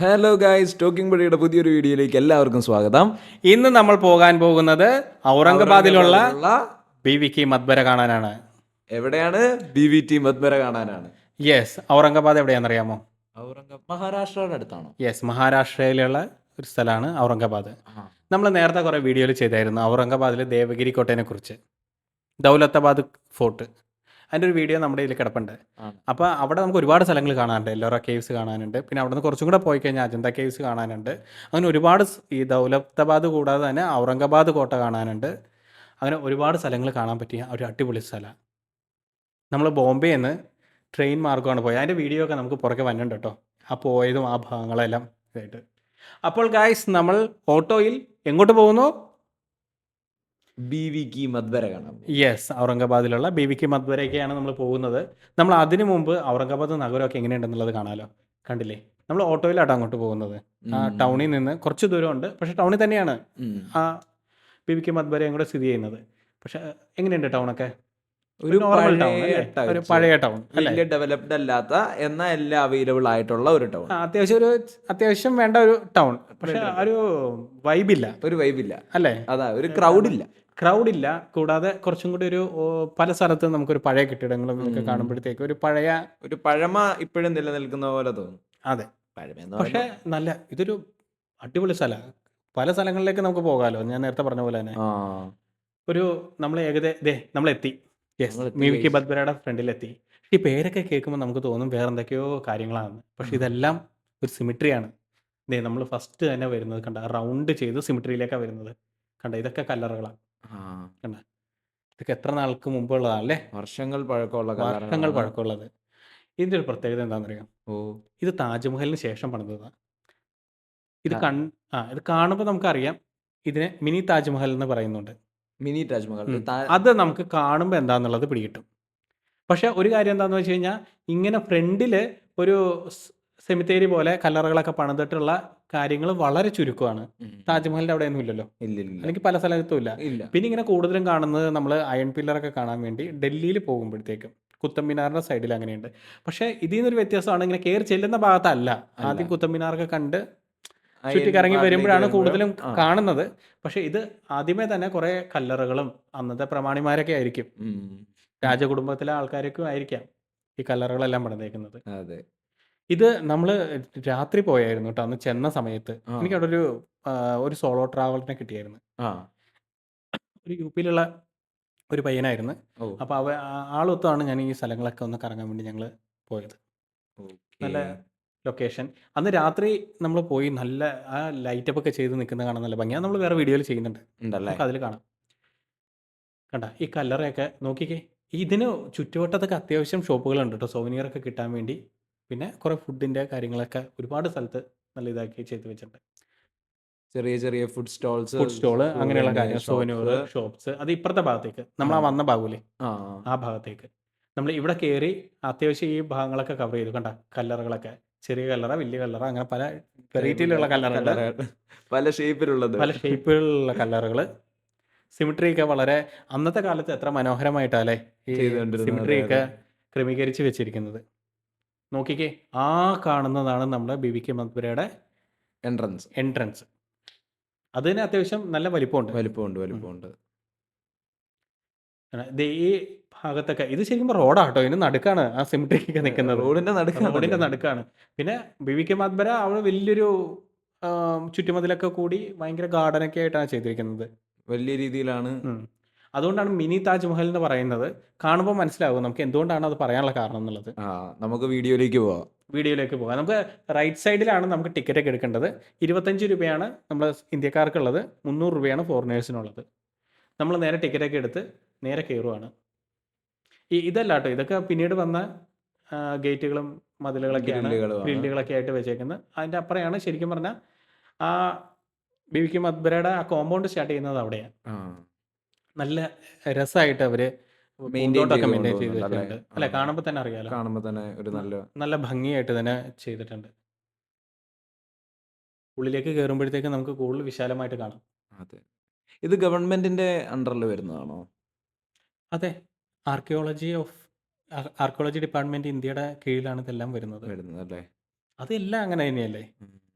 Hello guys talking ബഡിയുടെ പുതിയൊരു വീഡിയോയിലേക്ക് എല്ലാവർക്കും സ്വാഗതം. ഇന്ന് നമ്മൾ പോകാൻ പോകുന്നത് ഔറംഗബാദിലുള്ള ബി വി കി മദ്ബര കാണാനാണ്. എവിടെയാണ്? ബി വി ടി മദ്ബര കാണാനാണ്. യെസ് ഔറംഗബാദ് എവിടെയാണെന്നറിയാമോ? ഔറംഗാബാദ് മഹാരാഷ്ട്രയുടെ അടുത്താണോ? യെസ് മഹാരാഷ്ട്രയിലുള്ള ഒരു സ്ഥലമാണ് ഔറംഗബാദ്. നമ്മൾ നേരത്തെ കുറേ വീഡിയോയിൽ ചെയ്തായിരുന്നു ഔറംഗബാദിലെ ദേവഗിരി കോട്ടയെ കുറിച്ച് ദൗലത്താബാദ് ഫോർട്ട്. അതിന്റെ ഒരു വീഡിയോ നമ്മുടെ ഇതിൽ കിടപ്പുണ്ട്. അപ്പോൾ അവിടെ നമുക്ക് ഒരുപാട് സ്ഥലങ്ങൾ കാണാനുണ്ട്. എല്ലോറ കേവ്സ് കാണാനുണ്ട്. പിന്നെ അവിടെ നിന്ന് കുറച്ചും കൂടെ പോയി കഴിഞ്ഞാൽ അജന്ത കേവ്സ് കാണാനുണ്ട്. അങ്ങനെ ഒരുപാട് ഈ ദൗലത്താബാദ് കൂടാതെ തന്നെ ഔറംഗാബാദ് കോട്ട കാണാനുണ്ട്. അങ്ങനെ ഒരുപാട് സ്ഥലങ്ങൾ കാണാൻ പറ്റിയ ഒരു അടിപൊളി സ്ഥലമാണ് നമ്മൾ ബോംബെയിൽ നിന്ന് ട്രെയിൻ മാർഗമാണ് പോയത്. അതിന്റെ വീഡിയോ ഒക്കെ നമുക്ക് പുറകെ വന്നിട്ടുണ്ട് കേട്ടോ. ആ പോയതും ആ ഭാഗങ്ങളെല്ലാം ഇതായിട്ട് അപ്പോൾ ഗായ്സ് നമ്മൾ ഓട്ടോയിൽ എങ്ങോട്ട് പോകുന്നു? ബി വി കി കാണാം യെസ് ഔറംഗാബാദിലുള്ള ബി വി കി മദ്വരയ്ക്കാണ് നമ്മൾ പോകുന്നത്. നമ്മൾ അതിനു മുമ്പ് ഔറംഗാബാദ് നഗരമൊക്കെ എങ്ങനെയുണ്ടെന്നുള്ളത് കാണാലോ. കണ്ടില്ലേ? നമ്മൾ ഓട്ടോയിലാട്ടോ അങ്ങോട്ട് പോകുന്നത്. ആ ടൗണിൽ നിന്ന് കുറച്ച് ദൂരമുണ്ട്. പക്ഷെ ടൗണിൽ തന്നെയാണ് ആ ബി വി കെ മദ്വരയും കൂടെ സ്ഥിതി ചെയ്യുന്നത്. പക്ഷെ എങ്ങനെയുണ്ട് ടൗണൊക്കെ? ഒരു പഴയ ടൗൺ അല്ലേ? ഒരു പഴയ ടൗൺ വലിയ ഡെവലപ്ഡ് അല്ലാത്ത എന്നാൽ എല്ലാം അവൈലബിൾ ആയിട്ടുള്ള ഒരു ടൗൺ അത്യാവശ്യം ഒരു അത്യാവശ്യം വേണ്ട ഒരു ടൗൺ പക്ഷേ ഒരു വൈബില്ല ഒരു വൈബില്ല അല്ലേ? അതാ ഒരു ക്രൗഡ് ഇല്ല. ക്രൗഡ് ഇല്ല. കൂടാതെ കുറച്ചും കൂടി ഒരു പല സ്ഥലത്ത് നമുക്കൊരു പഴയ കെട്ടിടങ്ങളും ഒക്കെ കാണുമ്പോഴത്തേക്ക് ഒരു പഴയ ഒരു പഴമ ഇപ്പോഴും നിലനിൽക്കുന്ന പോലെ തോന്നും. അതെ. പക്ഷെ നല്ല ഇതൊരു അടിപൊളി സ്ഥലമാണ് പല സ്ഥലങ്ങളിലേക്ക് നമുക്ക് പോകാമല്ലോ ഞാൻ നേരത്തെ പറഞ്ഞ പോലെ തന്നെ. ഒരു നമ്മൾ ഏകദേശം ദേ നമ്മളെത്തി. യെസ് മിമിക്കി. ബദ്ബരയുടെ ഫ്രണ്ടിലെത്തി ഈ പേരൊക്കെ കേൾക്കുമ്പോൾ നമുക്ക് തോന്നും വേറെ എന്തൊക്കെയോ കാര്യങ്ങളാണ് പക്ഷെ ഇതെല്ലാം ഒരു സിമിട്രിയാണ് ഇതേ നമ്മൾ ഫസ്റ്റ് തന്നെ വരുന്നത് കണ്ട റൗണ്ട് ചെയ്ത് സിമിട്രിയിലേക്കാണ് വരുന്നത്. കണ്ട ഇതൊക്കെ കല്ലറകളാണ്. കണ്ട? ഇതൊക്കെ എത്ര നാൾക്ക് മുമ്പുള്ളതാണ് അല്ലേ? വർഷങ്ങൾ പഴക്കമുള്ള വർഷങ്ങൾ. പഴക്കമുള്ളത്. ഇതിന്റെ ഒരു പ്രത്യേകത എന്താണെന്നറിയാം? ഓ. ഇത് താജ്മഹലിന് ശേഷം പണിതതാണ് ഇത്. കൺ ആ ഇത് കാണുമ്പോൾ നമുക്കറിയാം. ഇതിനെ മിനി താജ്മഹൽ എന്ന് പറയുന്നുണ്ട്. മിനി താജ്മഹൽ. അത് നമുക്ക് കാണുമ്പോൾ എന്താന്നുള്ളത് പിടികിട്ടും. പക്ഷെ ഒരു കാര്യം എന്താണെന്ന് വെച്ച് കഴിഞ്ഞാൽ ഇങ്ങനെ ഫ്രണ്ടിൽ ഒരു സെമിത്തേരി പോലെ കല്ലറകളൊക്കെ പണിതിട്ടുള്ള കാര്യങ്ങൾ വളരെ ചുരുക്കമാണ്. താജ്മഹലിന്റെ അവിടെ അവിടെയൊന്നും ഇല്ലല്ലോ. ഇല്ല ഇല്ല അല്ലെങ്കിൽ പല സ്ഥലത്തും ഇല്ല. ഇല്ല. പിന്നെ ഇങ്ങനെ കൂടുതലും കാണുന്നത് നമ്മൾ അയൺ പില്ലറൊക്കെ കാണാൻ വേണ്ടി ഡൽഹിയിൽ പോകുമ്പോഴത്തേക്കും. കുത്തമ്പിനാറിന്റെ സൈഡിൽ അങ്ങനെയുണ്ട് പക്ഷേ ഇതിൽ നിന്നൊരു വ്യത്യാസമാണ് ഇങ്ങനെ കയറി ചെല്ലുന്ന ഭാഗത്തല്ല. ആദ്യം കുത്തമ്പിനാറൊക്കെ കണ്ട് ചുറ്റി കറങ്ങി വരുമ്പോഴാണ് കൂടുതലും കാണുന്നത്. പക്ഷെ ഇത് ആദ്യമേ തന്നെ കുറെ കല്ലറകളും അന്നത്തെ പ്രമാണിമാരൊക്കെ ആയിരിക്കും. രാജകുടുംബത്തിലെ ആൾക്കാരൊക്കെ ആയിരിക്കാം ഈ കല്ലറകളെല്ലാം പണിതേക്കുന്നത്. അതെ. ഇത് നമ്മൾ രാത്രി പോയായിരുന്നു കേട്ടോ അന്ന് ചെന്ന സമയത്ത്. എനിക്ക് അവിടെ ഒരു ഒരു സോളോ ട്രാവലിനെ കിട്ടിയായിരുന്നു. ഒരു യു പിയിലുള്ള ഒരു പയ്യനായിരുന്നു. അപ്പൊ അവ ആളൊത്താണ് ഞാൻ ഈ സ്ഥലങ്ങളൊക്കെ ഒന്ന് കറങ്ങാൻ വേണ്ടി ഞങ്ങൾ പോയത്. നല്ല ലൊക്കേഷൻ അന്ന് രാത്രി നമ്മൾ പോയി നല്ല ആ ലൈറ്റപ്പ് ഒക്കെ ചെയ്ത് നിൽക്കുന്ന കാണാൻ നല്ല ഭംഗിയാണ് നമ്മൾ വേറെ വീഡിയോയിൽ ചെയ്യുന്നുണ്ട്. ഉണ്ടല്ലേ? നമുക്ക് അതിൽ കാണാം. കണ്ട ഈ കല്ലറയൊക്കെ നോക്കിക്കേ. ഇതിന് ചുറ്റുവട്ടത്തൊക്കെ അത്യാവശ്യം ഷോപ്പുകളുണ്ട് കേട്ടോ സോവനിയർ ഒക്കെ കിട്ടാൻ വേണ്ടി. പിന്നെ കുറേ ഫുഡിന്റെ കാര്യങ്ങളൊക്കെ ഒരുപാട് സ്ഥലത്ത് നല്ല ഇതാക്കി ചെയ്ത് വെച്ചിട്ടുണ്ട്. ചെറിയ ചെറിയ ഫുഡ് സ്റ്റോൾസ് ഫുഡ് സ്റ്റോൾ അങ്ങനെയുള്ള കാര്യങ്ങൾ സോവനിയർ ഷോപ്സ് അത് ഇപ്പുറത്തെ ഭാഗത്തേക്ക്. നമ്മൾ ആ. വന്ന ഭാഗമില്ലേ? ആ ഭാഗത്തേക്ക്. നമ്മൾ ഇവിടെ കയറി അത്യാവശ്യം ഈ ഭാഗങ്ങളൊക്കെ കവർ ചെയ്തു. കണ്ട കല്ലറകളൊക്കെ ചെറിയ കല്ലറ വലിയ കല്ലറ അങ്ങനെ പല വെറൈറ്റിയിലുള്ള കല്ലറകൾ. പല ഷേപ്പിലുള്ളത് പല ഷേപ്പിലുള്ള കല്ലറകൾ സിമിട്രി ഒക്കെ വളരെ അന്നത്തെ കാലത്ത് എത്ര മനോഹരമായിട്ടല്ലേ ഈ സിമിട്രി ഒക്കെ ക്രമീകരിച്ച് വെച്ചിരിക്കുന്നത്. നോക്കിക്കേ ആ കാണുന്നതാണ് നമ്മുടെ ബി വി കെ മക്ബരയുടെ എൻട്രൻസ് എൻട്രൻസ് അതിന് അത്യാവശ്യം നല്ല വലിപ്പമുണ്ട്. വലിപ്പമുണ്ട് വലിപ്പമുണ്ട്. ദേ ഈ ഭാഗത്തൊക്കെ ഇത് ശരിക്കും റോഡാട്ടോ. ഇതിന് നടുക്കാണ് ആ സിമിട്രിക്കൊക്കെ നിൽക്കുന്നത്. റോഡിന്റെ നടുക്കാണ് റോഡിന്റെ നടുക്കാണ്. പിന്നെ ബി വി കെ മക്ബര അവിടെ വലിയൊരു ചുറ്റുമതിലൊക്കെ കൂടി ഭയങ്കര ഗാർഡനൊക്കെ ആയിട്ടാണ് ചെയ്തിരിക്കുന്നത്. വലിയ രീതിയിലാണ്. അതുകൊണ്ടാണ് മിനി താജ്മഹൽ എന്ന് പറയുന്നത്. കാണുമ്പോൾ മനസ്സിലാവും നമുക്ക് എന്തുകൊണ്ടാണ് അത് പറയാനുള്ള കാരണം എന്നുള്ളത്. നമുക്ക് വീഡിയോയിലേക്ക് പോവാം. വീഡിയോയിലേക്ക് പോകാം നമുക്ക് റൈറ്റ് സൈഡിലാണ് നമുക്ക് ടിക്കറ്റ് ഒക്കെ എടുക്കേണ്ടത്. ഇരുപത്തഞ്ച് രൂപയാണ് നമ്മൾ ഇന്ത്യക്കാർക്കുള്ളത്. മുന്നൂറ് രൂപയാണ് ഫോറിനേഴ്സിനുള്ളത്. നമ്മൾ നേരെ ടിക്കറ്റ് ഒക്കെ എടുത്ത് നേരെ കയറുവാണ്. ഈ ഇതല്ല കേട്ടോ ഇതൊക്കെ പിന്നീട് വന്ന ഗേറ്റുകളും മതിലുകളൊക്കെയാണ്. ഗ്രില്ലുകളൊക്കെ ആയിട്ട് വെച്ചേക്കുന്നത്. അതിന്റെ അപ്പുറയാണ് ശരിക്കും പറഞ്ഞാൽ ആ ബിവിക്ക് മദ്ബരയുടെ ആ കോമ്പൗണ്ട് സ്റ്റാർട്ട് ചെയ്യുന്നത് അവിടെയാണ്. നല്ല രസമായിട്ട് അവർ? അല്ലെ? കാണുമ്പോൾ തന്നെ അറിയാലോ. കാണുമ്പോൾ തന്നെ ഒരു നല്ല നല്ല ഭംഗിയായിട്ട് തന്നെ ചെയ്തിട്ടുണ്ട്. ഉള്ളിലേക്ക് കയറുമ്പോഴത്തേക്ക് നമുക്ക് കൂടുതൽ വിശാലമായിട്ട് കാണാം. അതെ. ഇത് ഗവൺമെന്റിന്റെ അണ്ടറിൽ വരുന്നതാണോ? അതെ. ആർക്കിയോളജി ഓഫ് ആർക്കിയോളജി ഡിപ്പാർട്ട്മെന്റ് ഇന്ത്യയുടെ കീഴിലാണ് ഇതെല്ലാം വരുന്നത്. വരുന്നത് അല്ലേ അതെല്ലാം അങ്ങനെ തന്നെയല്ലേ?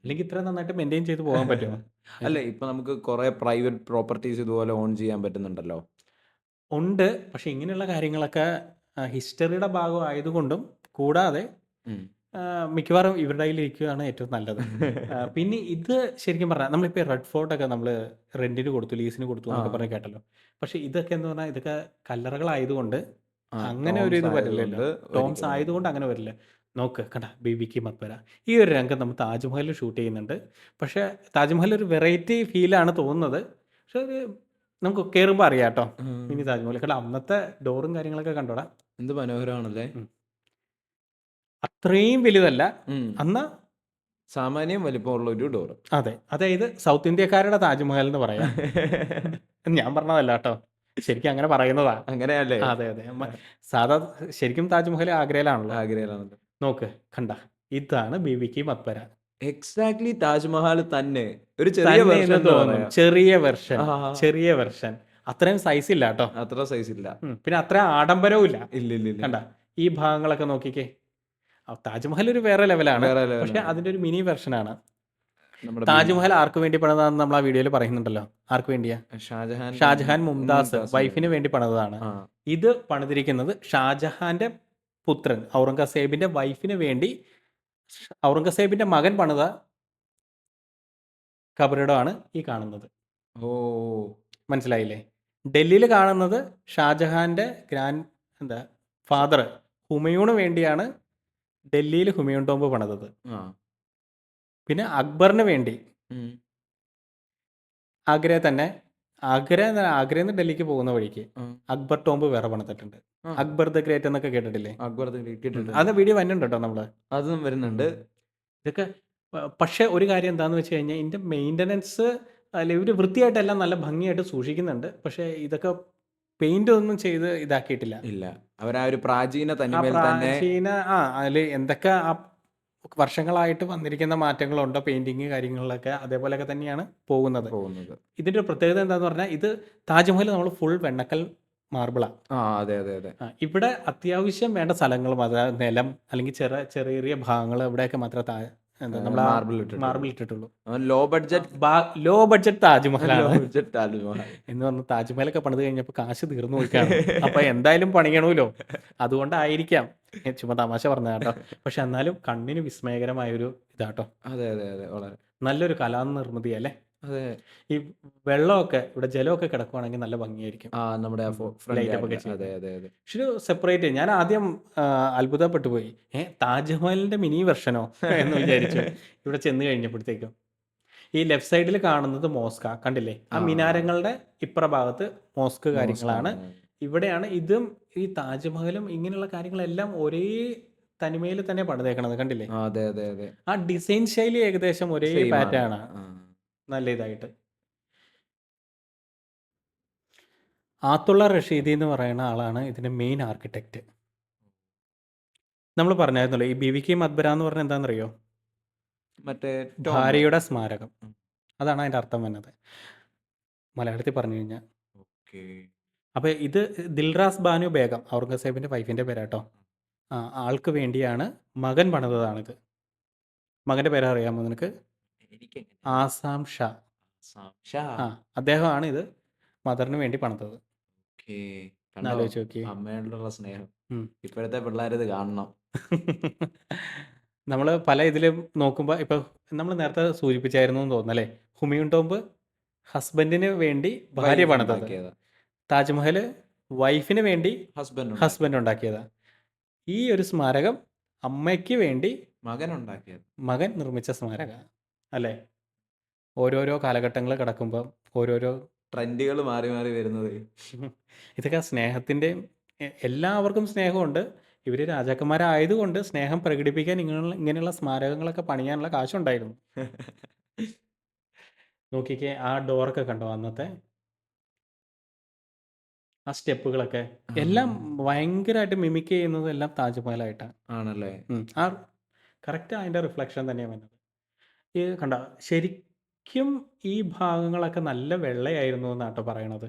അല്ലെങ്കിൽ ഇത്ര നന്നായിട്ട് മെയിന്റെയിൻ ചെയ്ത് പോകാൻ പറ്റുമോ? അല്ല ഇപ്പൊ നമുക്ക് കുറെ പ്രൈവറ്റ് പ്രോപ്പർട്ടീസ് ഇതുപോലെ ഓൺ ചെയ്യാൻ പറ്റുന്നുണ്ടല്ലോ. ഉണ്ട്. പക്ഷെ ഇങ്ങനെയുള്ള കാര്യങ്ങളൊക്കെ ഹിസ്റ്ററിയുടെ ഭാഗമായതുകൊണ്ടും കൂടാതെ ഉം. ആ, മിക്കവാറും ഇവരുടെ കയ്യിൽ ഇരിക്കുകയാണ് ഏറ്റവും നല്ലത്. ആ, പിന്നെ ഇത് ശരിക്കും പറഞ്ഞാൽ നമ്മളിപ്പോൾ റെഡ് ഫോർട്ടൊക്കെ നമ്മൾ റെന്റിന് കൊടുത്തു ലീസിന് കൊടുത്തു എന്നൊക്കെ. പറഞ്ഞ് കേട്ടല്ലോ. പക്ഷെ ഇതൊക്കെ എന്ന് പറഞ്ഞാൽ ഇതൊക്കെ കല്ലറകളായതുകൊണ്ട് ആ, അങ്ങനെ ഒരു ഇത് വരില്ലല്ലോ. ആയതുകൊണ്ട് ടോംസ് ഒരിക്കലും ആയതുകൊണ്ട് അങ്ങനെ വരില്ല. നോക്ക് കണ്ട ബിബിക്ക് മക്ബര ഈ ഒരു രംഗം നമ്മൾ താജ്മഹലിൽ ഷൂട്ട് ചെയ്യുന്നുണ്ട്. പക്ഷെ താജ്മഹൽ ഒരു വെറൈറ്റി ഫീലാണ് തോന്നുന്നത്. പക്ഷെ ഒരു നമുക്ക് കയറുമ്പോൾ അറിയാം കേട്ടോ. ഉം. താജ്മഹൽ കാരണം അന്നത്തെ ഡോറും കാര്യങ്ങളൊക്കെ കണ്ടോടാ. എന്ത് മനോഹരമാണല്ലേ? അത്രയും വലുതല്ല. അന്ന് സാമാന്യം വലിപ്പമുള്ള ഒരു ഡോർ അതെ. അതായത് സൗത്ത് ഇന്ത്യക്കാരുടെ താജ്മഹൽ എന്ന് പറയാം. ഞാൻ പറഞ്ഞതല്ല കേട്ടോ. ശരിക്കും അങ്ങനെ പറയുന്നതാ. അങ്ങനെയല്ലേ? അതെ അതെ. സാധാ ശരിക്കും താജ്മഹൽ ആഗ്രയിലാണല്ലോ. ആഗ്രയിലാണല്ലോ. നോക്ക് കണ്ട. ഇതാണ് ബിബിക്ക് മത്പര. എക്സാക്ട്ലി താജ്മഹൽ തന്നെ. ഒരു ചെറിയ തന്നെ version എന്ന് എന്ന് ചെറിയ വെർഷൻ ചെറിയ വെർഷൻ അത്രയും സൈസ് ഇല്ല കേട്ടോ. അത്ര സൈസ് ഇല്ല. പിന്നെ അത്ര ആഡംബരവും ഇല്ല. ഇല്ല ഇല്ല കണ്ട. ഈ ഭാഗങ്ങളൊക്കെ നോക്കിക്കേ. താജ്മഹൽ ഒരു വേറെ ലെവലാണ്. പക്ഷെ. അതിന്റെ ഒരു മിനി വെർഷനാണ്. താജ്മഹൽ ആർക്ക് വേണ്ടി പണിതാന്ന് നമ്മൾ ആ വീഡിയോയിൽ പറയുന്നുണ്ടല്ലോ. ആർക്ക് വേണ്ടിയാ? ഷാജഹാൻ ഷാജഹാൻ മുംതാസ് വൈഫിന് വേണ്ടി പണിതാണ് ഇത് പണിതിരിക്കുന്നത് ഷാജഹാന്റെ പുത്രൻ ഔറംഗസേബിന്റെ വൈഫിന് വേണ്ടി ഔറംഗസേബിന്റെ മകൻ പണിത കബറിടമാണ് ഈ കാണുന്നത്. ഓ. മനസ്സിലായില്ലേ? ഡൽഹിയിൽ കാണുന്നത് ഷാജഹാന്റെ ഗ്രാൻഡ് എന്താ ഫാദർ ഹുമയൂണ് വേണ്ടിയാണ് ഡൽഹിയിൽ ഹുമയൂൺ ടോംബ് പണിതത്. ആ. പിന്നെ അക്ബറിന് വേണ്ടി. ഉം. ആഗ്ര തന്നെ ആഗ്ര ആഗ്രയിൽ നിന്ന് ഡൽഹിക്ക് പോകുന്ന വഴിക്ക് ആ. അക്ബർ ടോംബ് വേറെ പണിതിട്ടുണ്ട്. ആ. അക്ബർ ദ ഗ്രേറ്റ് എന്നൊക്കെ കേട്ടിട്ടില്ലേ? അക്ബർ Great കേട്ടിട്ടുണ്ട്. അത് വീഡിയോ വന്നിട്ടുണ്ട് കേട്ടോ നമ്മൾ? അതും വരുന്നുണ്ട്. ഇതൊക്കെ പ- പക്ഷേ ഒരു കാര്യം എന്താന്ന് വെച്ച് കഴിഞ്ഞാൽ ഇതിന്റെ മെയിന്റനൻസ് അല്ല ഇവർ വൃത്തിയായിട്ടെല്ലാം നല്ല ഭംഗിയായിട്ട് സൂക്ഷിക്കുന്നുണ്ട്. പക്ഷേ ഇതൊക്കെ പെയിന്റ് ഒന്നും ചെയ്ത് ഇതാക്കിയിട്ടില്ല. ഇല്ല. അവർ ആ ഒരു പ്രാചീന തനിമയിൽ തന്നെ പ്രാചീന ആ അതിൽ എന്തൊക്കെ ആ വർഷങ്ങളായിട്ട് വന്നിരിക്കുന്ന മാറ്റങ്ങളുണ്ടോ പെയിന്റിങ് കാര്യങ്ങളിലൊക്കെ? അതേപോലെയൊക്കെ തന്നെയാണ് പോകുന്നത്. പോകുന്നത്. ഇതിന്റെ ഒരു പ്രത്യേകത എന്താന്ന് പറഞ്ഞാൽ ഇത് താജ്മഹൽ നമ്മൾ ഫുൾ വെണ്ണക്കൽ മാർബിളാണ് ആ. അതെ അതെ അതെ. ഇവിടെ അത്യാവശ്യം വേണ്ട സ്ഥലങ്ങളും അതായത് നിലം അല്ലെങ്കിൽ ചെറിയ ചെറിയ ചെറിയ ഭാഗങ്ങൾ ഇവിടെയൊക്കെ മാത്രമേ താ മാർബിൾ ഇട്ടിട്ടുള്ളൂ. ലോ ബഡ്ജറ്റ് ലോ ബഡ്ജറ്റ് താജ്മഹലാണ് താജ്മഹൽ എന്ന് പറഞ്ഞ് താജ്മഹലൊക്കെ പണിത് കഴിഞ്ഞപ്പോൾ കാശ് തീർന്നു പോയിക്കാണ് അപ്പൊ എന്തായാലും പണിയണമല്ലോ. അതുകൊണ്ടായിരിക്കാം. ചുമ്മാ തമാശ പറഞ്ഞ കേട്ടോ. പക്ഷെ എന്നാലും കണ്ണിന് വിസ്മയകരമായൊരു ഇതാട്ടോ അതെ അതെ അതെ വളരെ. നല്ലൊരു കലാനിർമ്മിതി അല്ലേ? അതെ. ഈ വെള്ളമൊക്കെ ഇവിടെ ജലമൊക്കെ കിടക്കുവാണെങ്കിൽ നല്ല ഭംഗിയായിരിക്കും. ആ നമ്മുടെ ആ ഉം. ഫ്രണ്ട് Light up ഒക്കെ അതെ അതെ അതെ. പക്ഷെ ഒരു സെപ്പറേറ്റ് ഞാൻ ആദ്യം ആ, അത്ഭുതപ്പെട്ടു പോയി ഏ താജ്മഹലിന്റെ മിനി വെർഷനോ എന്ന് വിചാരിച്ചു. ഇവിടെ ചെന്ന് കഴിഞ്ഞപ്പോഴത്തേക്കും. ഈ ലെഫ്റ്റ് സൈഡിൽ കാണുന്നത് മോസ്ക. കണ്ടില്ലേ? ആ ആ. മിനാരങ്ങളുടെ ഇപ്പുറ ഭാഗത്ത് മോസ്ക് കാര്യങ്ങളാണ്. ഇവിടെയാണ് ഇതും ഈ താജ്മഹലും ഇങ്ങനെയുള്ള കാര്യങ്ങളെല്ലാം ഒരേ തനിമയിൽ തന്നെ പണിതേക്കണത്. കണ്ടില്ലേ? ആ, അതെ അതെ അതെ. ആ ഡിസൈൻ ശൈലി ഏകദേശം ഒരേ Same ആണ്. പാറ്റേൺ ആണ്. ആ. നല്ല ഇതായിട്ട് ആത്തുള്ള റഷീദി എന്ന് പറയുന്ന ആളാണ് ഇതിന്റെ മെയിൻ ആർക്കിടെക്റ്റ് നമ്മൾ പറഞ്ഞായിരുന്നല്ലോ ഈ ബി വി കെ മദ്ബര എന്ന് പറഞ്ഞാൽ എന്താണെന്നറിയോ? മറ്റേ. ഭാര്യയുടെ സ്മാരകം. അതാണ് അതിന്റെ അർത്ഥം വന്നത്. മലയാളത്തിൽ പറഞ്ഞു കഴിഞ്ഞാൽ. ഓക്കേ. അപ്പോൾ ഇത് ദിൽറാസ് ബാനു ബേഗം ഔറംഗസേബിന്റെ വൈഫിന്റെ പേരാട്ടോ. ആ ആൾക്ക് വേണ്ടിയാണ് മകൻ പണിതതാണിത്. മകന്റെ പേര് അറിയാമോ നിനക്ക്? ആസാം ഷാ. സംശയ. ആ അദ്ദേഹമാണ് ഇത് മദറിന് വേണ്ടി പണിതത്. ഓക്കേ. കണ്ടോ? നോക്കിയേ. അമ്മയോടുള്ള സ്നേഹം. ഉം. ഇപ്പോഴത്തെ പിള്ളേരത് കാണണം. നമ്മൾ പല ഇതിലും നോക്കുമ്പോൾ ഇപ്പൊ നമ്മൾ നേരത്തെ സൂചിപ്പിച്ചായിരുന്നു എന്ന് തോന്നുന്നു തോന്നുന്നല്ലേ ഹുമയൂൺ ടോംബ് ഹസ്ബൻഡിന് വേണ്ടി ഭാര്യ പണത്തത് പണിതത്. താജ്മഹൽ വൈഫിന് വേണ്ടി ഹസ്ബൻഡ് ഹസ്ബൻഡ് ഉണ്ടാക്കിയതാ. ഈ ഒരു സ്മാരകം അമ്മയ്ക്ക് വേണ്ടി മകൻ ഉണ്ടാക്കിയത്. മകൻ നിർമ്മിച്ച സ്മാരക. അല്ലേ? ഓരോരോ കാലഘട്ടങ്ങൾ കിടക്കുമ്പോൾ ഓരോരോ ട്രെൻഡുകൾ മാറി മാറി വരുന്നത്. ഇതൊക്കെ സ്നേഹത്തിന്റെയും എ- എല്ലാവർക്കും സ്നേഹമുണ്ട്. ഇവർ രാജാക്കന്മാരായതുകൊണ്ട് സ്നേഹം പ്രകടിപ്പിക്കാൻ ഇങ്ങനെയുള്ള ഇങ്ങനെയുള്ള സ്മാരകങ്ങളൊക്കെ പണിയാനുള്ള കാശുണ്ടായിരുന്നു. നോക്കിക്കേ ആ ഡോറൊക്കെ കണ്ടോ അന്നത്തെ? ആ സ്റ്റെപ്പുകളൊക്കെ. എല്ലാം ഭയങ്കരമായിട്ട് മിമിക് ചെയ്യുന്നത് എല്ലാം താജ്മഹലായിട്ടാണ്. ആണല്ലേ? ഉം. ആ കറക്റ്റ് അതിന്റെ റിഫ്ലക്ഷൻ തന്നെയാണ് വരുന്നത്. ഈ കണ്ട ശരിക്കും ഈ ഭാഗങ്ങളൊക്കെ നല്ല വെള്ളയായിരുന്നു എന്നാട്ടോ പറയണത്.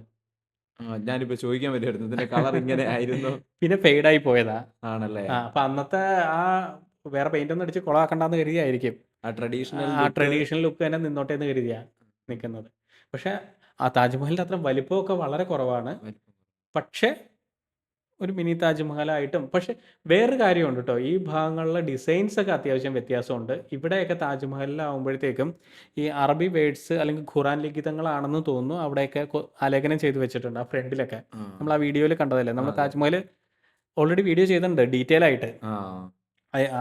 ആ, ഞാനിപ്പോ ചോദിക്കാൻ പറ്റുമായിരുന്നു ഇതിന്റെ കളർ ഇങ്ങനെ ആയിരുന്നു. പിന്നെ ഫെയ്ഡായി പോയതാ. ആണല്ലേ? ആ അപ്പൊ അന്നത്തെ ആ വേറെ പെയിന്റ് ഒന്നും അടിച്ച് കൊളാക്കണ്ടെന്ന് കരുതിയായിരിക്കും. ആ ട്രഡീഷണൽ ആ ട്രഡീഷണൽ ലുക്ക് തന്നെ നിന്നോട്ടെ എന്ന് കരുതിയാ നിൽക്കുന്നത് പക്ഷേ ആ താജ്മഹലിന്റെ അത്ര വലിപ്പമൊക്കെ വളരെ കുറവാണ്. പക്ഷേ ഒരു മിനി താജ്മഹലായിട്ടും. പക്ഷെ വേറൊരു കാര്യമുണ്ട് കേട്ടോ ഈ ഭാഗങ്ങളിലെ ഡിസൈൻസ് ഒക്കെ അത്യാവശ്യം വ്യത്യാസമുണ്ട്. ഇവിടെയൊക്കെ താജ്മഹലിലാവുമ്പോഴത്തേക്കും ഈ അറബി വേർഡ്സ് അല്ലെങ്കിൽ ഖുറാൻ ലിഖിതങ്ങളാണെന്ന് തോന്നുന്നു. അവിടെയൊക്കെ ആലേഖനം ചെയ്തു വെച്ചിട്ടുണ്ട് ആ ഫ്രണ്ടിലൊക്കെ. നമ്മൾ ആ വീഡിയോയിൽ കണ്ടതല്ലേ? നമ്മൾ. താജ്മഹൽ ഓൾറെഡി വീഡിയോ ചെയ്തിട്ടുണ്ട് ഡീറ്റെയിൽ ആയിട്ട്.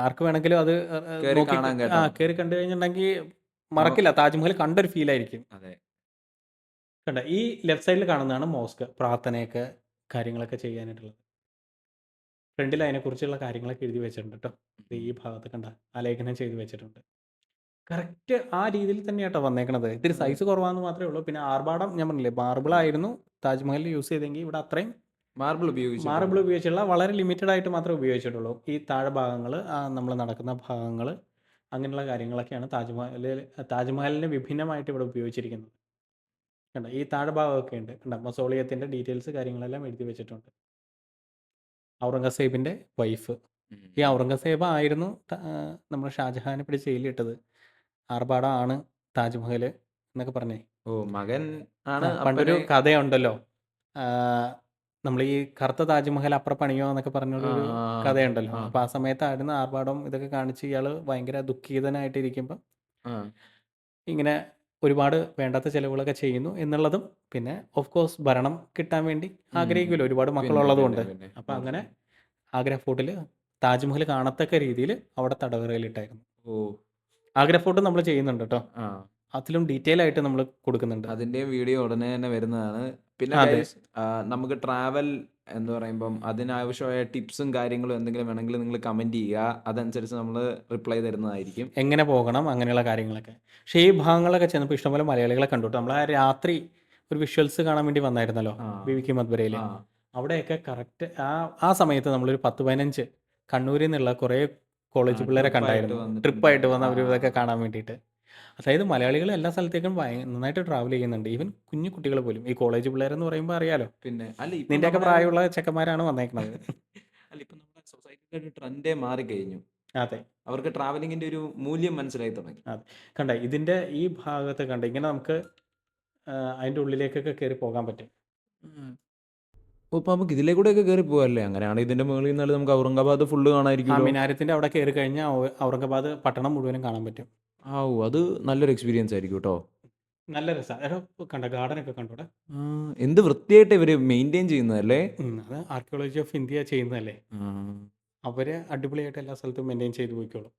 ആർക്ക് വേണമെങ്കിലും അത്. കയറി കണ്ടു കഴിഞ്ഞിട്ടുണ്ടെങ്കിൽ മറക്കില്ല. താജ്മഹൽ കണ്ടൊരു ഫീൽ ആയിരിക്കും. കണ്ട? ഈ ലെഫ്റ്റ് സൈഡിൽ കാണുന്നതാണ് മോസ്ക് പ്രാർത്ഥനയൊക്കെ കാര്യങ്ങളൊക്കെ ചെയ്യാനായിട്ടുള്ളത്. ഫ്രണ്ടിൽ അതിനെക്കുറിച്ചുള്ള കാര്യങ്ങളൊക്കെ എഴുതി വെച്ചിട്ടുണ്ട് കേട്ടോ ഈ ഭാഗത്ത് കണ്ട ആലേഖനം ചെയ്ത് വെച്ചിട്ടുണ്ട്. കറക്റ്റ് ആ രീതിയിൽ തന്നെയാട്ടോ വന്നേക്കണത്. ഇത്തിരി. സൈസ് കുറവാന്ന് മാത്രമേ ഉള്ളൂ. പിന്നെ ആർഭാടം ഞാൻ പറഞ്ഞില്ലേ മാർബിൾ ആയിരുന്നു താജ്മഹലിൽ യൂസ് ചെയ്തെങ്കിൽ ഇവിടെ അത്രയും മാർബിൾ ഉപയോഗിച്ചു മാർബിൾ ഉപയോഗിച്ചുള്ള വളരെ ലിമിറ്റഡ് ആയിട്ട് മാത്രമേ ഉപയോഗിച്ചിട്ടുള്ളൂ. ഈ താഴെ ഭാഗങ്ങൾ നമ്മൾ നടക്കുന്ന ഭാഗങ്ങൾ അങ്ങനെയുള്ള കാര്യങ്ങളൊക്കെയാണ് താജ്മഹലിൽ താജ്മഹലിന് വിഭിന്നമായിട്ട് ഇവിടെ ഉപയോഗിച്ചിരിക്കുന്നത്. കണ്ട? ഈ താഴെ ഭാഗമൊക്കെ ഉണ്ട്. കണ്ട? മസോളിയത്തിന്റെ ഡീറ്റെയിൽസ് കാര്യങ്ങളെല്ലാം എഴുതി വെച്ചിട്ടുണ്ട്. ഔറംഗസേബിന്റെ വൈഫ്. ഈ ഔറംഗസേബ് ആയിരുന്നു നമ്മൾ ഷാജഹാനെ പിടിച്ച് ജയിലിട്ടത് ആർഭാടാണ് താജ്മഹൽ എന്നൊക്കെ പറഞ്ഞേ. ഓ മകൻ ആണ് പണ്ടൊരു കഥയുണ്ടല്ലോ. നമ്മൾ ഈ കറുത്ത താജ്മഹൽ അപ്പുറം പണിയോ എന്നൊക്കെ പറഞ്ഞൊരു. കഥയുണ്ടല്ലോ. അപ്പൊ ആ സമയത്തായിരുന്നു ആർഭാടം ഇതൊക്കെ കാണിച്ച് ഇയാൾ ഭയങ്കര ദുഃഖീതനായിട്ടിരിക്കുമ്പോ ഇങ്ങനെ ഒരുപാട് വേണ്ടാത്ത ചിലവുകളൊക്കെ ചെയ്യുന്നു എന്നുള്ളതും പിന്നെ ഓഫ് കോഴ്സ് ഭരണം കിട്ടാൻ വേണ്ടി ആഗ്രഹിക്കുമല്ലോ ഒരുപാട് മക്കളുള്ളതുകൊണ്ട്. അപ്പൊ അങ്ങനെ ആഗ്ര ഫോർട്ടിൽ താജ്മഹൽ കാണത്തക്ക രീതിയിൽ അവിടെ തടവറയിലിട്ടായിരുന്നു ഓ. ആഗ്ര ഫോർട്ട് നമ്മൾ ചെയ്യുന്നുണ്ട് കേട്ടോ അതിലും ഡീറ്റെയിൽ ആയിട്ട് നമ്മൾ കൊടുക്കുന്നുണ്ട്. അതിന്റെ വീഡിയോ ഉടനെ തന്നെ വരുന്നതാണ്. പിന്നെ നമുക്ക് ട്രാവൽ എന്ന് പറയുമ്പം അതിനാവശ്യമായ ടിപ്സും കാര്യങ്ങളും എന്തെങ്കിലും വേണമെങ്കിൽ നിങ്ങൾ കമന്റ് ചെയ്യുക. അതനുസരിച്ച് നമ്മൾ റിപ്ലൈ തരുന്നതായിരിക്കും. എങ്ങനെ പോകണം? അങ്ങനെയുള്ള കാര്യങ്ങളൊക്കെ. പക്ഷേ ഈ ഭാഗങ്ങളൊക്കെ ചെന്നപ്പോൾ ഇഷ്ടംപോലെ മലയാളികളെ കണ്ടു നമ്മൾ ആ രാത്രി ഒരു വിഷ്വൽസ് കാണാൻ വേണ്ടി വന്നായിരുന്നല്ലോ ആ. ബി വി കെ മദ്ബരയിൽ അവിടെയൊക്കെ കറക്റ്റ് ആ ആ സമയത്ത് നമ്മളൊരു പത്ത് പതിനഞ്ച് കണ്ണൂരിൽ നിന്നുള്ള കുറേ കോളേജ് പിള്ളേരെ കണ്ടായിരുന്നു. ട്രിപ്പായിട്ട് വന്ന അവർ ഇതൊക്കെ കാണാൻ വേണ്ടിയിട്ട്. അതായത് മലയാളികൾ എല്ലാ സ്ഥലത്തേക്കും ഭയ നന്നായിട്ട് ട്രാവൽ ചെയ്യുന്നുണ്ട്. ഈവൻ കുഞ്ഞു കുട്ടികൾ പോലും. ഈ കോളേജ് പിള്ളേരെന്ന് പറയുമ്പോൾ അറിയാലോ. പിന്നെ അല്ല ഇപ്പം നിന്റെയൊക്കെ നമ്മുടെ- പ്രായമുള്ള ചെക്കന്മാരാണ് വന്നേക്കുന്നത് അല്ല ഇപ്പൊ നമ്മുടെ സൊസൈറ്റിയുടെ ഒരു ട്രെൻഡേ മാറിക്കഴിഞ്ഞു അതെ. അവർക്ക് ട്രാവലിങ്ങിന്റെ ഒരു മൂല്യം മനസ്സിലായി തുടങ്ങി. കണ്ടേ ഇതിന്റെ ഈ ഭാഗത്ത് കണ്ട ഇങ്ങനെ നമുക്ക് ആ, അതിന്റെ ഉള്ളിലേക്കൊക്കെ കയറി പോകാൻ പറ്റും. ഓ അപ്പൊ നമുക്ക് ഇതിലെ കൂടെ ഒക്കെ കയറി പോകല്ലേ? അങ്ങനെയാണ് ഇതിന്റെ മുകളിൽ നിന്നാലും നമുക്ക് ഔറംഗാബാദ് ഫുള്ള് ആ കാണാതിരിക്കും മിനാരത്തിന്റെ അവിടെ കയറി കഴിഞ്ഞാൽ ഔ- ഔറംഗാബാദ് പട്ടണം മുഴുവനും കാണാൻ പറ്റും. ആ ഓ അത് നല്ലൊരു എക്സ്പീരിയൻസ് ആയിരിക്കും കേട്ടോ നല്ല രസമാണ് കണ്ട ഗാർഡനൊക്കെ കണ്ടോടെ എന്ത് വൃത്തിയായിട്ട് ഇവർ മെയിന്റെയിൻ ചെയ്യുന്നതല്ലേ? ഉം, അത് ആർക്കിയോളജി ഓഫ് ഇന്ത്യ ചെയ്യുന്നതല്ലേ? അവർ അടിപൊളിയായിട്ട് എല്ലാ സ്ഥലത്തും മെയിന്റെയിൻ ചെയ്ത് പോയിക്കോളും.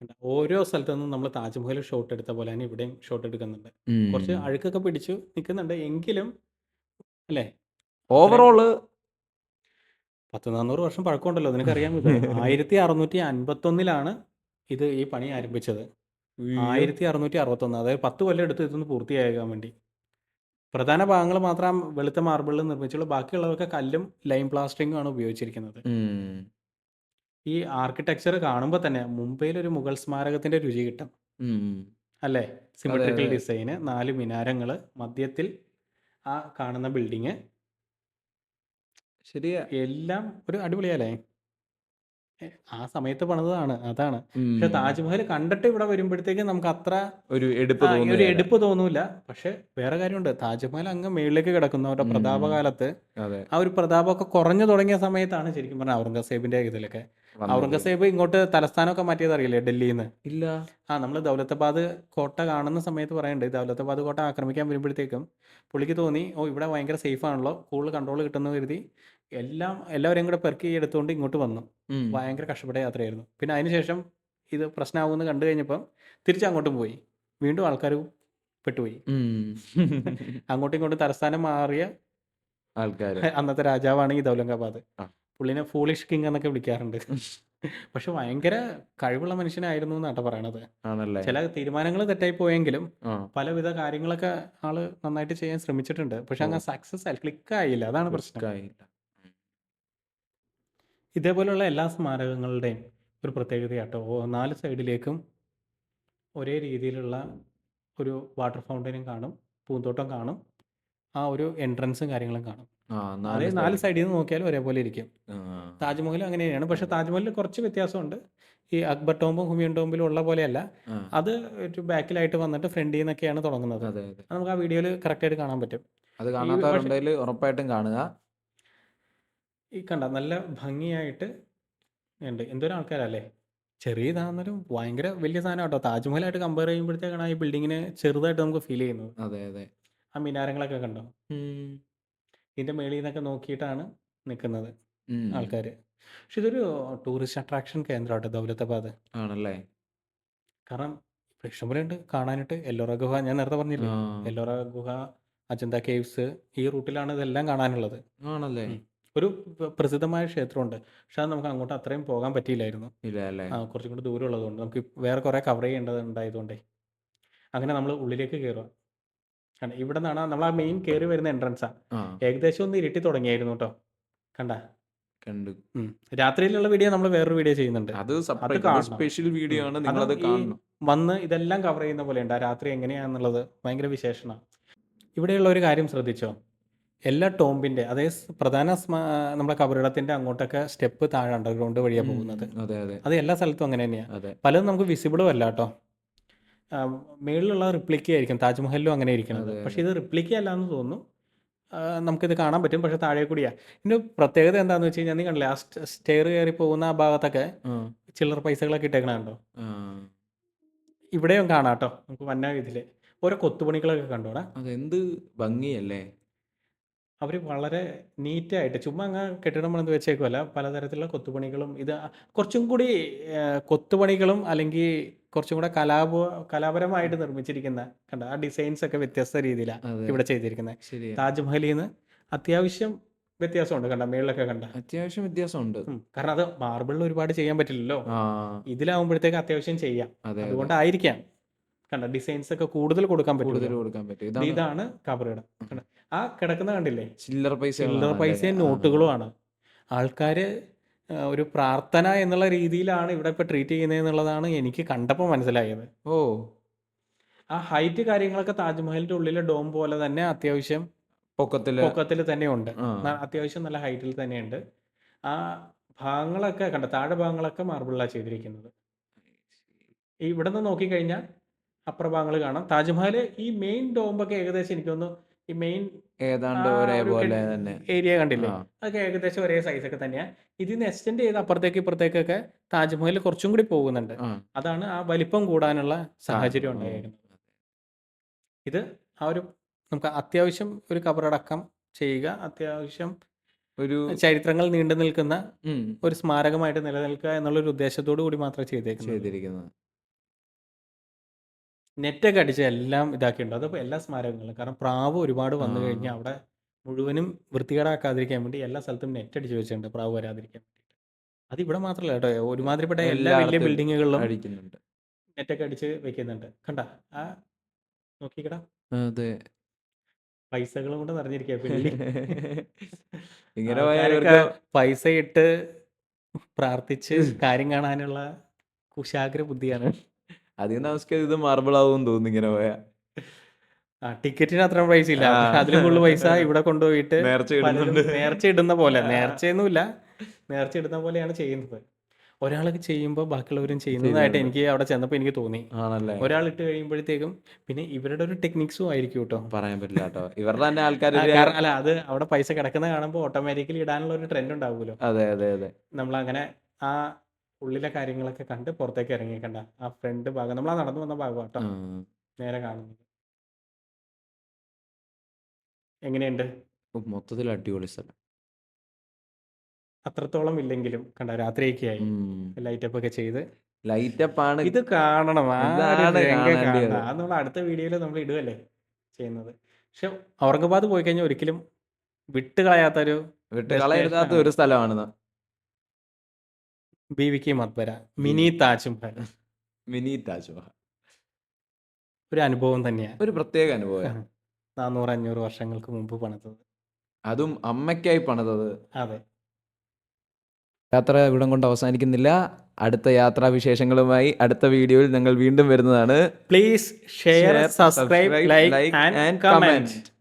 കണ്ടോ? ഓരോ സ്ഥലത്തു നിന്നും നമ്മൾ താജ്മഹൽ ഷോട്ട് എടുത്ത പോലെ തന്നെ ഇവിടെയും ഷോട്ട് എടുക്കുന്നുണ്ട്. കുറച്ച് അഴുക്കൊക്കെ പിടിച്ചു നിൽക്കുന്നുണ്ട് എങ്കിലും അല്ലേ? ഓവറോൾ പത്ത് നാനൂറ് വർഷം പഴക്കമുണ്ടല്ലോ നിനക്കറിയാൻ ആയിരത്തി അറുന്നൂറ്റി അൻപത്തൊന്നിലാണ് ഇത് ഈ പണി ആരംഭിച്ചത് ആയിരത്തി അറുന്നൂറ്റി അറുപത്തൊന്ന് അതായത് പത്ത് കൊല്ലം എടുത്ത് ഇതൊന്ന് പൂർത്തിയാകാൻ വേണ്ടി. പ്രധാന ഭാഗങ്ങൾ മാത്രം വെളുത്ത മാർബിളിൽ നിർമ്മിച്ചുള്ളൂ ബാക്കിയുള്ളതൊക്കെ കല്ലും ലൈം പ്ലാസ്റ്ററിങ്ങും ആണ് ഉപയോഗിച്ചിരിക്കുന്നത്. ഈ ആർക്കിടെക്ചർ കാണുമ്പോൾ തന്നെ മുംബൈയിൽ ഒരു മുഗൾ സ്മാരകത്തിന്റെ രുചി കിട്ടും. അല്ലേ? സിമെട്രിക്കൽ അതെ. ഡിസൈന് നാല് മിനാരങ്ങൾ മധ്യത്തിൽ ആ കാണുന്ന ബിൽഡിങ് ശരിയാ. എല്ലാം ഒരു അടിപൊളിയല്ലേ? ആ സമയത്ത് പണിതാണ് അതാണ്. പക്ഷെ താജ്മഹൽ കണ്ടിട്ട് ഇവിടെ വരുമ്പോഴത്തേക്ക് നമുക്ക് അത്ര ഒരു എടുപ്പ് ഒരു എടുപ്പ് തോന്നൂല. പക്ഷെ വേറെ കാര്യമുണ്ട്. താജ്മഹൽ അങ്ങ് മേളിലേക്ക് കിടക്കുന്ന. അവരുടെ പ്രതാപകാലത്ത് ആ ഒരു പ്രതാപമൊക്കെ കുറഞ്ഞു തുടങ്ങിയ സമയത്താണ് ശരിക്കും പറഞ്ഞാൽ ഔറംഗസേബിന്റെ ഇതിലൊക്കെ. ഔറംഗസേബ് ഇങ്ങോട്ട് തലസ്ഥാനമൊക്കെ മാറ്റിയത് അറിയില്ലേ ഡൽഹിയിൽ നിന്ന് ഇല്ല. ആ നമ്മൾ ദൗലത്തബാദ് കോട്ട കാണുന്ന സമയത്ത് പറയുന്നുണ്ട് ദൗലത്തബാദ് കോട്ട ആക്രമിക്കാൻ വരുമ്പോഴത്തേക്കും പുള്ളിക്ക് തോന്നി ഓ ഇവിടെ ഭയങ്കര സേഫ് ആണല്ലോ കൂടുതൽ കൺട്രോൾ കിട്ടുന്ന കരുതി എല്ലാം എല്ലാവരെയും കൂടെ പെർക്കി എടുത്തുകൊണ്ട് ഇങ്ങോട്ട് വന്നു. ഉം. ഭയങ്കര കഷ്ടപ്പെട്ട യാത്രയായിരുന്നു. പിന്നെ അതിനുശേഷം ഇത് പ്രശ്നമാകുമെന്ന് കണ്ടു കഴിഞ്ഞപ്പം തിരിച്ചങ്ങോട്ടും പോയി. വീണ്ടും ആൾക്കാർ പെട്ടുപോയി. ഉം. അങ്ങോട്ടും ഇങ്ങോട്ടും തലസ്ഥാനം മാറിയ ആൾക്കാര്. അന്നത്തെ രാജാവാണ് ഈ ദൗലംഗാബാദ്. ആ. പുള്ളിനെ ഫൂളിഷ് കിങ് എന്നൊക്കെ വിളിക്കാറുണ്ട്. പക്ഷെ ഭയങ്കര കഴിവുള്ള മനുഷ്യനായിരുന്നു എന്നാട്ടോ പറയണത്. ആണല്ലേ? ചില തീരുമാനങ്ങൾ തെറ്റായി പോയെങ്കിലും ആ. പലവിധ കാര്യങ്ങളൊക്കെ ആൾ നന്നായിട്ട് ചെയ്യാൻ ശ്രമിച്ചിട്ടുണ്ട്. പക്ഷെ അങ്ങനെ സക്സസ് ആയി. ക്ലിക്ക് ആയില്ല. അതാണ് പ്രശ്നം. ഇതേപോലെയുള്ള എല്ലാ സ്മാരകങ്ങളുടെയും ഒരു പ്രത്യേകതയാട്ടോ. നാല് സൈഡിലേക്കും ഒരേ രീതിയിലുള്ള ഒരു വാട്ടർ ഫൗണ്ടനും കാണും പൂന്തോട്ടം കാണും ആ ഒരു എൻട്രൻസും കാര്യങ്ങളും കാണും. അതേ നാല് സൈഡിൽ നിന്ന് നോക്കിയാലും ഒരേപോലെ ഇരിക്കും. താജ്മഹലും താജ്മഹൽ അങ്ങനെ തന്നെയാണ് പക്ഷേ താജ്മഹലിൽ കുറച്ച് വ്യത്യാസമുണ്ട്. ഈ അക്ബർ ടോംബും ഹുമിയൻ ടോംബിലും ഉള്ള പോലെയല്ല. അത് ഒരു ബാക്കിലായിട്ട് വന്നിട്ട് ഫ്രണ്ടിൽ നിന്നൊക്കെയാണ് തുടങ്ങുന്നത് നമുക്ക് ആ വീഡിയോയിൽ കറക്റ്റ് ആയിട്ട് കാണാൻ പറ്റും. അത് കാണാത്തവരുണ്ടെങ്കിൽ ഉറപ്പായിട്ടും കാണുക. ഈ കണ്ട നല്ല ഭംഗിയായിട്ട് ഉണ്ട് എന്തോരം ആൾക്കാരല്ലേ? ചെറിയതാണെന്നാലും ഭയങ്കര വലിയ സാധനം കേട്ടോ താജ്മഹലായിട്ട് കമ്പയർ ചെയ്യുമ്പോഴത്തേക്കാണ് ഈ ബിൽഡിങ്ങിനെ ചെറുതായിട്ട് നമുക്ക് ഫീൽ ചെയ്യുന്നത്. അതെ അതെ. ആ മിനാരങ്ങളൊക്കെ കണ്ടോ? ഇതിന്റെ മേളിൽ നിന്നൊക്കെ നോക്കിയിട്ടാണ് നിൽക്കുന്നത് ആൾക്കാര്. ആൾക്കാർ പക്ഷെ ഇതൊരു ടൂറിസ്റ്റ് അട്രാക്ഷൻ കേന്ദ്രമാട്ടോ ദൗലത്താബാദ് ആണല്ലേ? കാരണം ഇഷ്ടംപോലെ ഉണ്ട് കാണാനായിട്ട്. എല്ലോറ ഗുഹ ഞാൻ നേരത്തെ പറഞ്ഞില്ലേ? എല്ലോറ ഗുഹ അജന്ത കേവ്സ് ഈ റൂട്ടിലാണ് ഇതെല്ലാം കാണാനുള്ളത്. ആണല്ലേ. ഒരു പ്രസിദ്ധമായ ക്ഷേത്രമുണ്ട്. പക്ഷെ അത് നമുക്ക് അങ്ങോട്ട് അത്രയും പോകാൻ പറ്റിയില്ലായിരുന്നു. ഇല്ല അല്ലേ ആ കുറച്ചും കൂടി ദൂരം ഉള്ളതുകൊണ്ട് നമുക്ക് വേറെ കുറേ കവർ ചെയ്യേണ്ടത് ഉണ്ടായതുകൊണ്ടേ അങ്ങനെ നമ്മൾ ഉള്ളിലേക്ക് കയറുക കണ്ട ഇവിടെ നിന്നാണ് നമ്മൾ ആ മെയിൻ കയറി വരുന്ന എൻട്രൻസാ ആ. ഏകദേശം ഒന്ന് ഇരുട്ടി തുടങ്ങിയായിരുന്നു കേട്ടോ. കണ്ട? കണ്ടു. രാത്രിയിലുള്ള വീഡിയോ നമ്മൾ വേറൊരു വീഡിയോ ചെയ്യുന്നുണ്ട്. അത്. സ്പെഷ്യൽ വീഡിയോ ആണ്. നിങ്ങൾ അത് കാണണം. വന്ന് ഇതെല്ലാം കവർ ചെയ്യുന്ന പോലെ ഉണ്ട് രാത്രി എങ്ങനെയാണെന്നുള്ളത് ഭയങ്കര വിശേഷമാണ് ഇവിടെയുള്ള ഒരു കാര്യം ശ്രദ്ധിച്ചോ? എല്ലാ ടോമ്പിന്റെ അതായത് പ്രധാന നമ്മുടെ കബറിടത്തിന്റെ അങ്ങോട്ടൊക്കെ സ്റ്റെപ്പ് താഴെ അണ്ടർഗ്രൗണ്ട് വഴിയാണ് ഉം, പോകുന്നത്. അതെ എല്ലാ സ്ഥലത്തും അങ്ങനെ തന്നെയാണ് പലതും നമുക്ക് വിസിബിളും അല്ല കേട്ടോ. മേളിലുള്ള റിപ്ലിക്ക ആയിരിക്കും താജ്മഹലിലും അങ്ങനെ ഇരിക്കുന്നത്. പക്ഷെ ഇത് റിപ്ലിക്ക അല്ല എന്ന് തോന്നുന്നു. നമുക്കിത് കാണാൻ പറ്റും പക്ഷെ താഴെ കൂടിയാ. ഇതിന്റെ പ്രത്യേകത എന്താണെന്ന് വെച്ച് കഴിഞ്ഞാൽ നീ കണ്ടില്ലേ ആ സ്റ്റെയർ കയറി പോകുന്ന ആ ഭാഗത്തൊക്കെ ചില്ലറ പൈസകളൊക്കെ ഇട്ടേക്കണുണ്ടോ. ഇവിടെയും കാണാം കേട്ടോ നമുക്ക് വന്ന ഇതിൽ. ഓരോ കൊത്തുപണികളൊക്കെ കണ്ടോടാ. അതെന്ത് ഭംഗിയല്ലേ. അവർ വളരെ നീറ്റായിട്ട് ചുമ്മാ അങ്ങ് കെട്ടിടം പണിത് വെച്ചേക്കുമല്ല പലതരത്തിലുള്ള കൊത്തുപണികളും ഇത് കുറച്ചും കൂടി കൊത്തുപണികളും അല്ലെങ്കിൽ കുറച്ചും കൂടെ കലാപ കലാപരമായിട്ട് നിർമ്മിച്ചിരിക്കുന്ന കണ്ട? ആ ഡിസൈൻസ് ഒക്കെ വ്യത്യസ്ത രീതിയിലാണ് അതെ. ഇവിടെ ചെയ്തിരിക്കുന്നത് ശരിയാ. താജ്മഹലിൽ നിന്ന് അത്യാവശ്യം വ്യത്യാസമുണ്ട് കണ്ട? മേളിലൊക്കെ കണ്ട. അത്യാവശ്യം വ്യത്യാസമുണ്ട്. ഉം. കാരണം അത് മാർബിളിൽ ഒരുപാട് ചെയ്യാൻ പറ്റില്ലല്ലോ. ആ. ഇതിലാവുമ്പോഴത്തേക്ക് അത്യാവശ്യം ചെയ്യാം. അതെ അതെ. അതുകൊണ്ടായിരിക്കാം. കണ്ട ഡിസൈൻസ് ഒക്കെ കൂടുതൽ കൊടുക്കാൻ കൂടുതൽ പറ്റും കൊടുക്കാൻ പറ്റും. ഇതാണ് കബറിടം ആ കിടക്കുന്ന കണ്ടില്ലേ? ചില്ലറ പൈസ ചില്ലറ പൈസയും നോട്ടുകളുമാണ് ആൾക്കാര് ഒരു പ്രാർത്ഥന എന്നുള്ള രീതിയിലാണ് ഇവിടെ ഇപ്പൊ ട്രീറ്റ് ചെയ്യുന്നത് എന്നുള്ളതാണ് എനിക്ക് കണ്ടപ്പോൾ മനസ്സിലായത്. ഓ. ആ ഹൈറ്റ് കാര്യങ്ങളൊക്കെ താജ്മഹലിന്റെ ഉള്ളിലെ ഡോം പോലെ തന്നെ അത്യാവശ്യം പൊക്കത്തിൽ. പൊക്കത്തിൽ തന്നെയുണ്ട്. അത്യാവശ്യം നല്ല ഹൈറ്റിൽ തന്നെയുണ്ട് ആ ഭാഗങ്ങളൊക്കെ കണ്ട താഴെ ഭാഗങ്ങളൊക്കെ മാർബിളിലാണ് ചെയ്തിരിക്കുന്നത്. ഇവിടെ നിന്ന് നോക്കിക്കഴിഞ്ഞാൽ അപ്പുറ ഭാഗങ്ങൾ കാണാം. താജ്മഹൽ ഈ മെയിൻ ഡോംബൊക്കെ ഏകദേശം എനിക്കൊന്ന് ഈ മെയിൻ ഏതാണ്ട് ഒരേപോലെ തന്നെ. ഏരിയ കണ്ടില്ലേ? അതൊക്കെ ഏകദേശം ഒരേ സൈസ് ഒക്കെ തന്നെയാണ് ഇതിന്ന് എക്സ്റ്റെൻഡ് ചെയ്ത് അപ്പുറത്തേക്ക് ഇപ്പുറത്തേക്കൊക്കെ താജ്മഹൽ കുറച്ചും കൂടി പോകുന്നുണ്ട്. അതാണ് ആ വലിപ്പം കൂടാനുള്ള സാഹചര്യം ഉണ്ടായിരിക്കുന്നത്. ഇത് ആ ഒരു നമുക്ക് അത്യാവശ്യം ഒരു കബറടക്കം ചെയ്യുക അത്യാവശ്യം ഒരു ചരിത്രങ്ങൾ നീണ്ടു നിൽക്കുന്ന ഒരു സ്മാരകമായിട്ട് നിലനിൽക്കുക എന്നുള്ള ഒരു ഉദ്ദേശത്തോടു കൂടി മാത്രമേ ചെയ്തേക്കുന്നത്. ചെയ്തിരിക്കുന്നത്. നെറ്റൊക്കെ അടിച്ച് എല്ലാം ഇതാക്കിയിട്ടുണ്ട്. അതപ്പോൾ എല്ലാ സ്മാരകങ്ങളും കാരണം പ്രാവ് ഒരുപാട് വന്നു. കഴിഞ്ഞാൽ അവിടെ മുഴുവനും വൃത്തികേടാക്കാതിരിക്കാൻ വേണ്ടി എല്ലാ സ്ഥലത്തും നെറ്റ് അടിച്ച് വെച്ചിട്ടുണ്ട് പ്രാവ് വരാതിരിക്കാൻ വേണ്ടിയിട്ട്. അത് ഇവിടെ മാത്രമല്ല കേട്ടോ. ഒരുമാതിരിപ്പെട്ട എല്ലാ വലിയ ബിൽഡിങ്ങുകളിലും അടിക്കുന്നുണ്ട്. നെറ്റൊക്കെ അടിച്ച് വെക്കുന്നുണ്ട്. കണ്ട? ആ നോക്കിക്കടാ. അതെ. പൈസകളും കൊണ്ട് നിറഞ്ഞിരിക്കുക ഇങ്ങനെ പൈസ ഇട്ട് പ്രാർത്ഥിച്ച് കാര്യം കാണാനുള്ള കുശാഗ്ര ബുദ്ധിയാണ്. നിന്ന് അവർക്ക് ഇത് മാർബിൾ ആവും തോന്നുന്നു ഇങ്ങനെ പോയാ. ആ ടിക്കറ്റിന് അത്ര പൈസ ഇല്ല. അതിലും കൂടുതൽ പൈസ ഇവിടെ കൊണ്ടുപോയിട്ട് നേർച്ച ഇടുന്നുണ്ട്. നേർച്ച ഇടുന്ന പോലെ. നേർച്ചയൊന്നുമില്ല. നേർച്ച ഇടുന്ന പോലെയാണ് ചെയ്യുന്നത്. ഒരാളൊക്കെ ചെയ്യുമ്പോൾ ബാക്കിയുള്ളവരും ചെയ്യുന്നതായിട്ട് എനിക്ക് അവിടെ ചെന്നപ്പോൾ എനിക്ക് തോന്നി. ആണല്ലേ? ഒരാൾ ഇട്ട് കഴിയുമ്പോഴത്തേക്കും പിന്നെ ഇവരുടെ ഒരു ടെക്നിക്സും ആയിരിക്കും കേട്ടോ പറയാൻ പറ്റില്ല കേട്ടോ ഇവരുടെ തന്നെ ആൾക്കാർ അല്ല അത് അവിടെ പൈസ കിടക്കുന്ന കാണുമ്പോൾ ഓട്ടോമാറ്റിക്കലി ഇടാനുള്ള ഒരു ട്രെൻഡ് ഉണ്ടാവുമല്ലോ. അതെ അതെ അതെ. നമ്മൾ അങ്ങനെ ആ ഉള്ളിലെ കാര്യങ്ങളൊക്കെ കണ്ട് പുറത്തേക്ക് ഇറങ്ങിക്കണ്ട ആ ഫ്രണ്ട് ഭാഗം നമ്മളാ നടന്നു വന്ന ഭാഗം കേട്ടോ നേരെ കാണുന്നത്. എങ്ങനെയുണ്ട്? മൊത്തത്തിൽ അടിപൊളി സ്ഥലം. അത്രത്തോളം ഇല്ലെങ്കിലും കണ്ട രാത്രിയൊക്കെ ആയി ലൈറ്റ് ലൈറ്റപ്പ് ഒക്കെ ചെയ്ത്. ലൈറ്റപ്പ് ആണ്. ഇത് കാണണം. അത് നമ്മൾ അടുത്ത വീഡിയോയിൽ നമ്മൾ ഇടുവല്ലേ ചെയ്യുന്നത്. പക്ഷെ ഔറംഗബാദ് പോയി കഴിഞ്ഞാൽ ഒരിക്കലും വിട്ടുകളയാത്തൊരു വിട്ടുകളയാത്ത ഒരു സ്ഥലമാണ് B V ke Maqbara mini Taj Mahal. Mini Taj Mahal. ഒരു അനുഭവം തന്നെയാണ്. ഒരു പ്രത്യേക അനുഭവം നാനൂറ് അഞ്ഞൂറ് വർഷങ്ങൾക്ക് മുമ്പ് പണിതത്. അതും അമ്മയ്ക്കായി പണിതത്. അതെ. യാത്ര ഇവിടം കൊണ്ട് അവസാനിക്കുന്നില്ല. അടുത്ത യാത്രാ വിശേഷങ്ങളുമായി അടുത്ത വീഡിയോയിൽ ഞങ്ങൾ വീണ്ടും വരുന്നതാണ്. Please share Share, subscribe subscribe, like like and and comment comment.